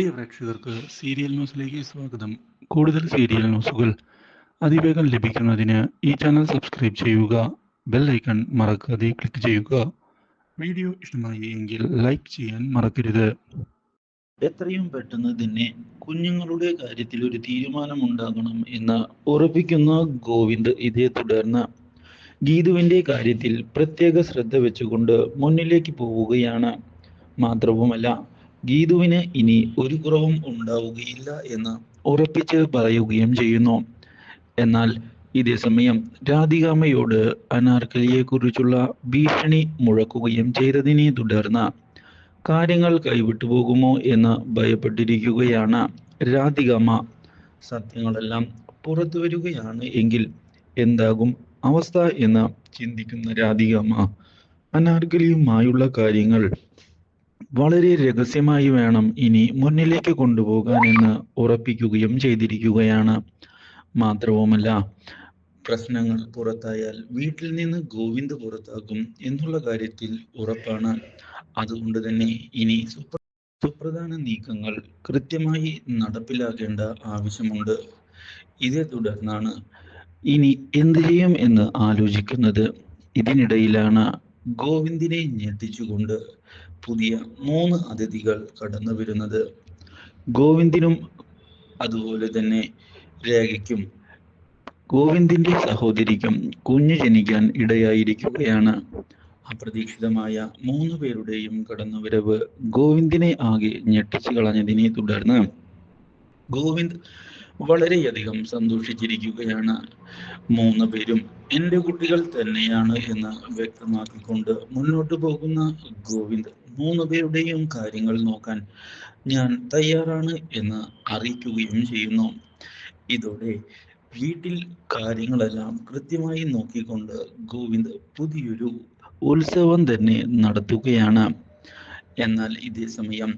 പ്രിയ പ്രേക്ഷകർക്ക് സീരിയൽ ന്യൂസിലേക്ക് സ്വാഗതം. കൂടുതൽ സീരിയൽ ന്യൂസുകൾ അതിവേഗം ലഭിക്കുന്നതിന് ഈ ചാനൽ സബ്സ്ക്രൈബ് ചെയ്യുക ബെൽ ഐക്കൺ മറക്കാതെ ക്ലിക്ക് ചെയ്യുക. വീഡിയോ ഇഷ്ടമായി എങ്കിൽ ലൈക്ക് ചെയ്യാൻ മറക്കരുത്. എത്രയും പെട്ടെന്ന് തന്നെ കുഞ്ഞുങ്ങളുടെ കാര്യത്തിൽ ഒരു തീരുമാനമുണ്ടാകണം എന്ന് ഉറപ്പിക്കുന്ന ഗോവിന്ദ് ഇതേ തുടർന്ന് ഗീതുവിന്റെ കാര്യത്തിൽ പ്രത്യേക ശ്രദ്ധ വെച്ചുകൊണ്ട് മുന്നിലേക്ക് പോവുകയാണ്. മാത്രവുമല്ല ഗീതുവിന് ഇനി ഒരു കുറവും ഉണ്ടാവുകയില്ല എന്ന് ഉറപ്പിച്ച് പറയുകയും ചെയ്യുന്നു. എന്നാൽ ഇതേ സമയം രാധികാമ്മയോട് അനാർക്കലിയെ കുറിച്ചുള്ള ഭീഷണി മുഴക്കുകയും ചെയ്തതിനെ തുടർന്ന് കാര്യങ്ങൾ കൈവിട്ടു പോകുമോ എന്ന് ഭയപ്പെട്ടിരിക്കുകയാണ് രാധികാമ്മ. സത്യങ്ങളെല്ലാം പുറത്തു വരികയാണ് എങ്കിൽ എന്താകും അവസ്ഥ എന്ന് ചിന്തിക്കുന്ന രാധികാമ്മ. അനാർക്കലിയുമായുള്ള കാര്യങ്ങൾ വളരെ രഹസ്യമായി വേണം ഇനി മുന്നിലേക്ക് കൊണ്ടുപോകാൻ എന്ന് ഉറപ്പിക്കുകയും ചെയ്തിരിക്കുകയാണ്. മാത്രവുമല്ല പ്രശ്നങ്ങൾ പുറത്തായാൽ വീട്ടിൽ നിന്ന് ഗോവിന്ദ് പുറത്താകും എന്നുള്ള കാര്യത്തിൽ ഉറപ്പാണ്. അതുകൊണ്ട് തന്നെ ഇനി സുപ്ര സുപ്രധാന നീക്കങ്ങൾ കൃത്യമായി നടപ്പിലാക്കേണ്ട ആവശ്യമുണ്ട്. ഇതേ തുടർന്നാണ് ഇനി എന്ത് ചെയ്യും എന്ന് ആലോചിക്കുന്നത്. ഇതിനിടയിലാണ് ഗോവിന്ദിനെ ഞെട്ടിച്ചുകൊണ്ട് പുതിയ മൂന്ന് അതിഥികൾ കടന്നു വരുന്നത് ഗോവിന്ദിനും അതുപോലെ തന്നെ രേഖയ്ക്കും ഗോവിന്ദിന്റെ സഹോദരിക്കും കുഞ്ഞു ജനിക്കാൻ ഇടയായിരിക്കുകയാണ്. അപ്രതീക്ഷിതമായ മൂന്ന് പേരുടെയും കടന്നുവരവ് ഗോവിന്ദിനെ ആകെ ഞെട്ടിച്ചു കളഞ്ഞതിനെ തുടർന്ന് ഗോവിന്ദ് വളരെയധികം സന്തോഷിച്ചിരിക്കുകയാണ് മൂന്ന് പേരും. എന്റെ കുട്ടികൾ തന്നെയാണ് എന്ന് വ്യക്തമാക്കിക്കൊണ്ട് മുന്നോട്ട് പോകുന്ന ഗോവിന്ദ് മൂന്ന് പേരുടെയും കാര്യങ്ങൾ നോക്കാൻ ഞാൻ തയ്യാറാണ് എന്ന് അറിയിക്കുകയും ചെയ്യുന്നു. ഇതോടെ വീട്ടിൽ കാര്യങ്ങളെല്ലാം കൃത്യമായി നോക്കിക്കൊണ്ട് ഗോവിന്ദ് പുതിയൊരു ഉത്സവം തന്നെ നടത്തുകയാണ്. എന്നാൽ ഇതേ സമയം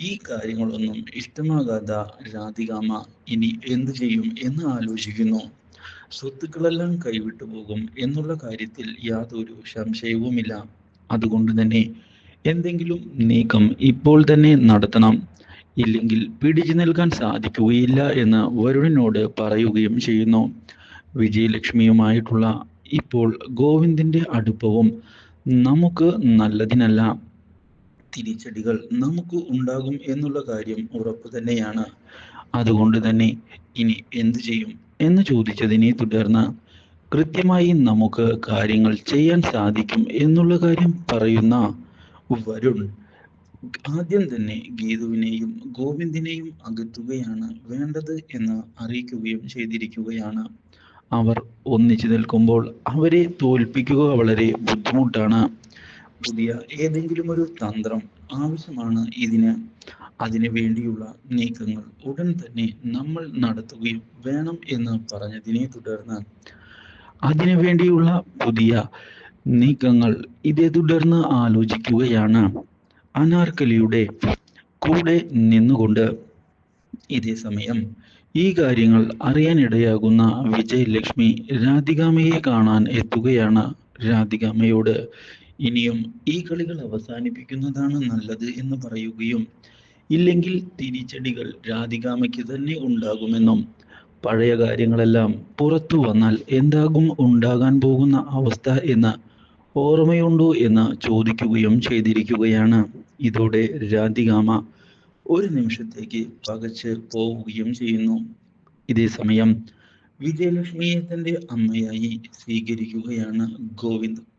ഈ കാര്യങ്ങളൊന്നും ഇഷ്ടമാകാത്ത രാധികാമ ഇനി എന്തു ചെയ്യും എന്ന് ആലോചിക്കുന്നു. സ്വത്തുക്കളെല്ലാം കൈവിട്ടു പോകും എന്നുള്ള കാര്യത്തിൽ യാതൊരു സംശയവുമില്ല. അതുകൊണ്ട് തന്നെ എന്തെങ്കിലും നീക്കം ഇപ്പോൾ തന്നെ നടത്തണം. ഇല്ലെങ്കിൽ പിടിച്ചു നിൽക്കാൻ സാധിക്കുകയില്ല എന്ന് വരുണിനോട് പറയുകയും ചെയ്യുന്നു. വിജയലക്ഷ്മിയുമായിട്ടുള്ള ഇപ്പോൾ ഗോവിന്ദിന്റെ അടുപ്പവും നമുക്ക് നല്ലതിനല്ല. തിരിച്ചടികൾ നമുക്ക് ഉണ്ടാകും എന്നുള്ള കാര്യം ഉറപ്പ് തന്നെയാണ്. അതുകൊണ്ട് തന്നെ ഇനി എന്തു ചെയ്യും എന്ന് ചോദിച്ചതിനെ തുടർന്ന് കൃത്യമായി നമുക്ക് കാര്യങ്ങൾ ചെയ്യാൻ സാധിക്കും എന്നുള്ള കാര്യം പറയുന്ന വരുൺ ആദ്യം തന്നെ ഗീതുവിനെയും ഗോവിന്ദിനെയും അകറ്റുകയാണ് വേണ്ടത് എന്ന് അറിയിക്കുകയും ചെയ്തിരിക്കുകയാണ്. അവർ ഒന്നിച്ചു നിൽക്കുമ്പോൾ അവരെ തോൽപ്പിക്കുക വളരെ ബുദ്ധിമുട്ടാണ്. പുതിയ ഏതെങ്കിലും ഒരു തന്ത്രം ആവശ്യമാണ് ഇതിന്. അതിനു വേണ്ടിയുള്ള നീക്കങ്ങൾ ഉടൻ തന്നെ നമ്മൾ നടത്തുകയും വേണം എന്ന് പറഞ്ഞതിനെ തുടർന്ന്. അതിനു വേണ്ടിയുള്ള പുതിയ നീക്കങ്ങൾ ഇതേ തുടർന്ന് ആലോചിക്കുകയാണ്. അനാർക്കലിയുടെ കൂടെ നിന്നുകൊണ്ട് ഇതേ സമയം ഈ കാര്യങ്ങൾ അറിയാനിടയാകുന്ന വിജയലക്ഷ്മി രാധികാമയെ കാണാൻ എത്തുകയാണ് രാധികാമയോട്. ഇനിയും ഈ കളികൾ അവസാനിപ്പിക്കുന്നതാണ് നല്ലത് എന്ന് പറയുകയും ഇല്ലെങ്കിൽ തിരിച്ചടികൾ രാധികാമയ്ക്ക് തന്നെ ഉണ്ടാകുമെന്നും പഴയ കാര്യങ്ങളെല്ലാം പുറത്തു വന്നാൽ എന്താകും ഉണ്ടാകാൻ പോകുന്ന അവസ്ഥ എന്ന് ഓർമ്മയുണ്ടോ എന്ന് ചോദിക്കുകയും ചെയ്തിരിക്കുകയാണ്. ഇതോടെ രാധികാമ ഒരു നിമിഷത്തേക്ക് പകച്ച് പോവുകയും ചെയ്യുന്നു. ഇതേ സമയം വിജയലക്ഷ്മിയെ തന്റെ അമ്മയായി സ്വീകരിക്കുകയാണ് Govind.